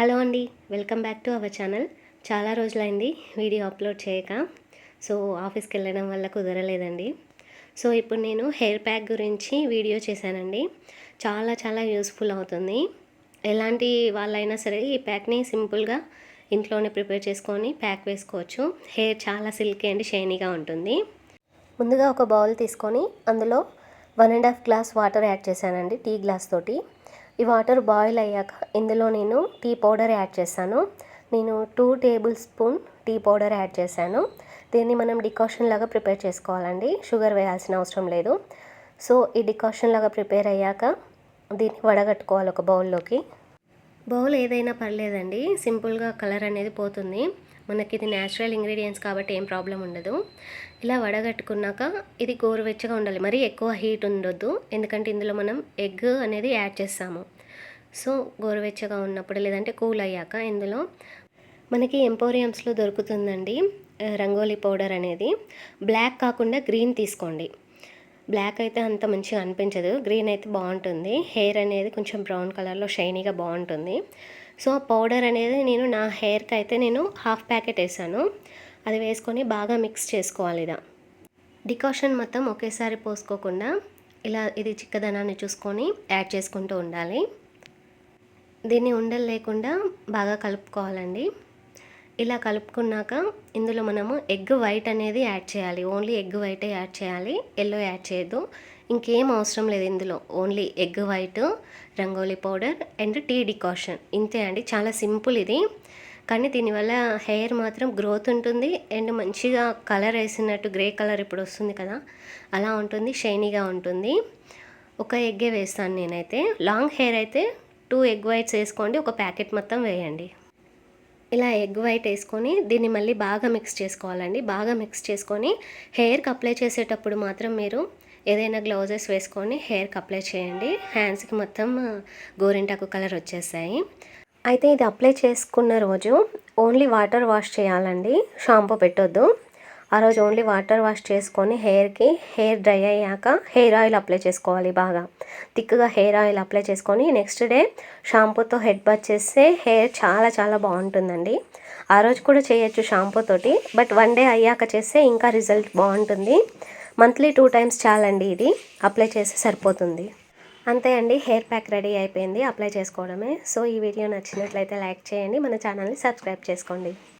Hello అండి welcome back to our channel. చాలా రోజులైంది వీడియో అప్లోడ్ చేయక సో ఆఫీస్కి వెళ్ళడం వల్ల కుదరలేదండి. సో ఇప్పుడు నేను హెయిర్ ప్యాక్ గురించి వీడియో చేశానండి. చాలా చాలా యూస్ఫుల్ అవుతుంది. ఎలాంటి వాళ్ళైనా సరే ఈ ప్యాక్ని సింపుల్గా ఇంట్లోనే ప్రిపేర్ చేసుకొని ప్యాక్ వేసుకోవచ్చు. హెయిర్ చాలా సిల్కీ అండ్ షైనీగా ఉంటుంది. ముందుగా ఒక బౌల్ తీసుకొని అందులో one and half glass water add చేశానండి టీ గ్లాస్ తోటి. ఈ వాటర్ బాయిల్ అయ్యాక ఇందులో నేను టీ పౌడర్ యాడ్ చేశాను. నేను two tablespoon tea powder add చేశాను. దీన్ని మనం డికాషన్ లాగా ప్రిపేర్ చేసుకోవాలండి. షుగర్ వేయాల్సిన అవసరం లేదు. సో ఈ డికాషన్ లాగా ప్రిపేర్ అయ్యాక దీన్ని వడగట్టుకోవాలి ఒక బౌల్లోకి. బౌల్ ఏదైనా పర్లేదండి. సింపుల్గా కలర్ అనేది పోతుంది. మనకి ఇది న్యాచురల్ ఇంగ్రీడియంట్స్ కాబట్టి ఏం ప్రాబ్లం ఉండదు. ఇలా వడగట్టుకున్నాక ఇది గోరువెచ్చగా ఉండాలి. మరీ ఎక్కువ హీట్ ఉండొద్దు. ఎందుకంటే ఇందులో మనం ఎగ్ అనేది యాడ్ చేస్తాము. సో గోరువెచ్చగా ఉన్నప్పుడు లేదంటే కూల్ అయ్యాక ఇందులో మనకి ఎంపోరియంస్లో దొరుకుతుందండి రంగోలీ పౌడర్ అనేది. బ్లాక్ కాకుండా గ్రీన్ తీసుకోండి. బ్లాక్ అయితే అంత మంచిగా అనిపించదు. గ్రీన్ అయితే బాగుంటుంది. హెయిర్ అనేది కొంచెం బ్రౌన్ కలర్లో షైనీగా బాగుంటుంది. సో ఆ పౌడర్ అనేది నేను నా హెయిర్కి అయితే నేను హాఫ్ ప్యాకెట్ వేసాను. అది వేసుకొని బాగా మిక్స్ చేసుకోవాలి ఇలా డికాషన్ మొత్తం ఒకేసారి పోసుకోకుండా ఇలా ఇది చిక్కదనాన్ని చూసుకొని యాడ్ చేసుకుంటూ ఉండాలి. దీన్ని ఉండలు లేకుండా బాగా కలుపుకోవాలండి. ఇలా కలుపుకున్నాక ఇందులో మనము ఎగ్ వైట్ అనేది యాడ్ చేయాలి. ఓన్లీ ఎగ్ వైటే యాడ్ చేయాలి. ఎల్లో యాడ్ చేయొద్దు. ఇంకేం అవసరం లేదు ఇందులో. Only egg white rangoli powder and tea decoction. ఇంతే అండి. చాలా సింపుల్ ఇది. కానీ దీనివల్ల హెయిర్ మాత్రం గ్రోత్ ఉంటుంది. అండ్ మంచిగా కలర్ వేసినట్టు గ్రే కలర్ ఇప్పుడు వస్తుంది కదా అలా ఉంటుంది. షైనీగా ఉంటుంది. ఒక ఎగ్గే వేస్తాను నేనైతే. లాంగ్ హెయిర్ అయితే టూ ఎగ్ వైట్స్ వేసుకోండి. ఒక ప్యాకెట్ మొత్తం వేయండి. ఇలా ఎగ్ వైట్ వేసుకొని దీన్ని మళ్ళీ బాగా మిక్స్ చేసుకోవాలండి. బాగా మిక్స్ చేసుకొని హెయిర్కి అప్లై చేసేటప్పుడు మాత్రం మీరు ఏదైనా గ్లౌజెస్ వేసుకొని హెయిర్కి అప్లై చేయండి. హ్యాండ్స్కి మొత్తం గోరింటాకు కలర్ వచ్చేసాయి. అయితే ఇది అప్లై చేసుకున్న రోజు ఓన్లీ వాటర్ వాష్ చేయాలండి. షాంపూ పెట్టొద్దు. ఆ రోజు ఓన్లీ వాటర్ వాష్ చేసుకొని హెయిర్కి హెయిర్ డ్రై అయ్యాక హెయిర్ ఆయిల్ అప్లై చేసుకోవాలి బాగా. థిక్గా హెయిర్ ఆయిల్ అప్లై చేసుకొని నెక్స్ట్ డే షాంపూతో హెడ్ బాత్ చేస్తే హెయిర్ చాలా చాలా బాగుంటుందండి. ఆ రోజు కూడా చేయొచ్చు షాంపూ తోటి బట్ వన్ డే అయ్యాక చేస్తే ఇంకా రిజల్ట్ బాగుంటుంది. మంత్లీ టూ టైమ్స్ చాలండి ఇది అప్లై చేస్తే సరిపోతుంది. అంతే అండి హెయిర్ ప్యాక్ రెడీ అయిపోయింది అప్లై చేసుకోవడమే. సో ఈ వీడియో నచ్చినట్లయితే లైక్ చేయండి మన ఛానల్ని సబ్స్క్రైబ్ చేసుకోండి.